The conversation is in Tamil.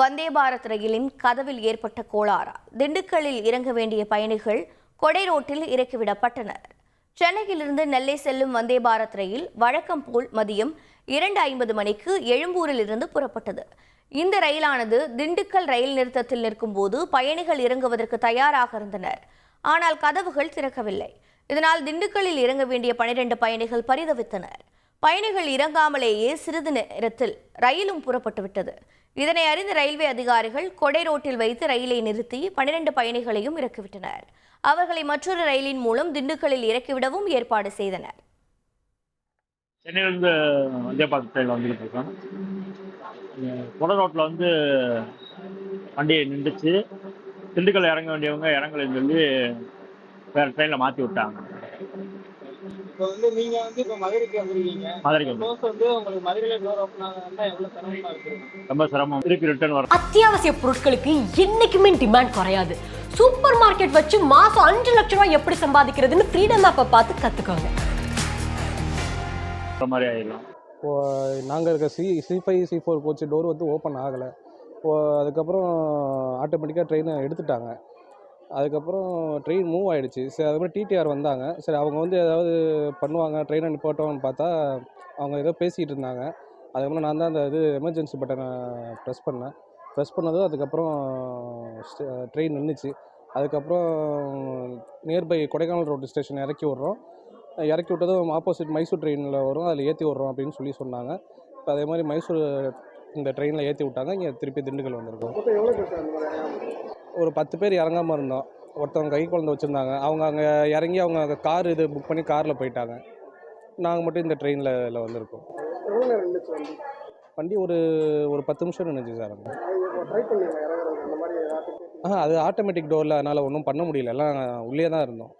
வந்தே பாரத் ரயிலின் கதவில் ஏற்பட்ட கோளாறு. திண்டுக்கல்லில் இறங்க வேண்டிய பயணிகள் கொடை ரோட்டில் இறக்கிவிடப்பட்டனர். சென்னையிலிருந்து நெல்லை செல்லும் வந்தே பாரத் ரயில் வழக்கம் போல் மதியம் இரண்டு ஐம்பது மணிக்கு எழும்பூரில் இருந்து புறப்பட்டது. இந்த ரயிலானது திண்டுக்கல் ரயில் நிறுத்தத்தில் நிற்கும்போது பயணிகள் இறங்குவதற்கு தயாராக இருந்தனர். ஆனால் கதவுகள் திறக்கவில்லை. இதனால் திண்டுக்கல்லில் இறங்க வேண்டிய பனிரெண்டு பயணிகள் பரிதவித்தனர். பயணிகள் இறங்காமலேயே சிறிது நேரத்தில் ரயிலும் புறப்பட்டு விட்டது இதனை அறிந்த ரயில்வே அதிகாரிகள் கொடை ரோட்டில் வைத்து ரயிலை நிறுத்தி பனிரெண்டு பயணிகளையும் இறக்கிவிட்டனர். அவர்களை மற்றொரு ரயிலின் மூலம் திண்டுக்கல்லில் இறக்கிவிடவும் ஏற்பாடு செய்தனர். சென்னையிலேருந்து வந்தே பாரத் வந்துக்கிட்டு இருக்கோம். கொடை ரோட்டில் வந்து வண்டியை நின்றுச்சு. திண்டுக்கல் இறங்க வேண்டியவங்க இறங்கலன்னு சொல்லி வேறு ட்ரெயினில் மாற்றி விட்டாங்க. இப்போ வந்து நீங்க வந்து இப்போ மதுரைக்கு வந்திருக்கீங்க. மதுரைக்கு வந்து உங்களுக்கு மதுரையில டோர் ஓப்பன் ஆகுதுன்னா எவ்வளவு சிரமமா இருக்கு? ரொம்ப சிரமம். திருப்பி ரிட்டர்ன் வர அத்தியாவசிய பொருட்களுக்கு என்னைக்குமே டிமாண்ட் குறையாது. சூப்பர் மார்க்கெட் வச்சு மாசம் அஞ்சு லட்ச ரூபாய் எப்படி சம்பாதிக்கிறதுன்னு ஃப்ரீடம் ஆப்பை பார்த்து கத்துக்கோங்க. மாதிரி ஆயிடும் இப்போ நாங்கள் இருக்க C C five C four coach door வந்து ஓப்பன் ஆகலை. இப்போ அதுக்கப்புறம் ஆட்டோமேட்டிக்காக ட்ரெயினை எடுத்துட்டாங்க. அதுக்கப்புறம் ட்ரெயின் மூவ் ஆகிடுச்சு சரி அதுக்கப்புறம் டிடிஆர் வந்தாங்க. சரி அவங்க வந்து ஏதாவது பண்ணுவாங்க ட்ரெயினை அனுப்பட்டோம்னு பார்த்தா அவங்க ஏதோ பேசிகிட்டு இருந்தாங்க. அதுக்கப்புறம் நான் தான் அந்த இது எமர்ஜென்சி பட்டனை ப்ரெஸ் பண்ணேன். ப்ரெஸ் பண்ணதும் அதுக்கப்புறம் ட்ரெயின் நின்றுச்சு அதுக்கப்புறம் நியர்பை கொடைக்கானல் ரோடு ஸ்டேஷன் இறக்கி விட்றோம். இறக்கி விட்டதும் ஆப்போசிட் மைசூர் ட்ரெயினில் வரும். அதில் ஏற்றி விட்றோம் அப்படின்னு சொல்லி சொன்னாங்க. இப்போ அதே மாதிரி மைசூர் இந்த ட்ரெயினில் ஏற்றி விட்டாங்க. இங்கே திருப்பி திண்டுக்கல் வந்திருக்கோம். ஒரு பத்து பேர் இறங்காமல் இருந்தோம். ஒருத்தவங்க கை குழந்தை வச்சுருந்தாங்க. அவங்க அங்கே இறங்கி அவங்க கார் இது புக் பண்ணி காரில் போயிட்டாங்க. நாங்கள் மட்டும் இந்த ட்ரெயினில் இதில் வந்திருக்கோம். வண்டி? ஒரு ஒரு பத்து நிமிஷம் நின்றுச்சு சார் அங்கே. ஆ அது ஆட்டோமேட்டிக் டோரில் அதனால் ஒன்றும் பண்ண முடியல. எல்லாம் உள்ளே தான் இருந்தோம்.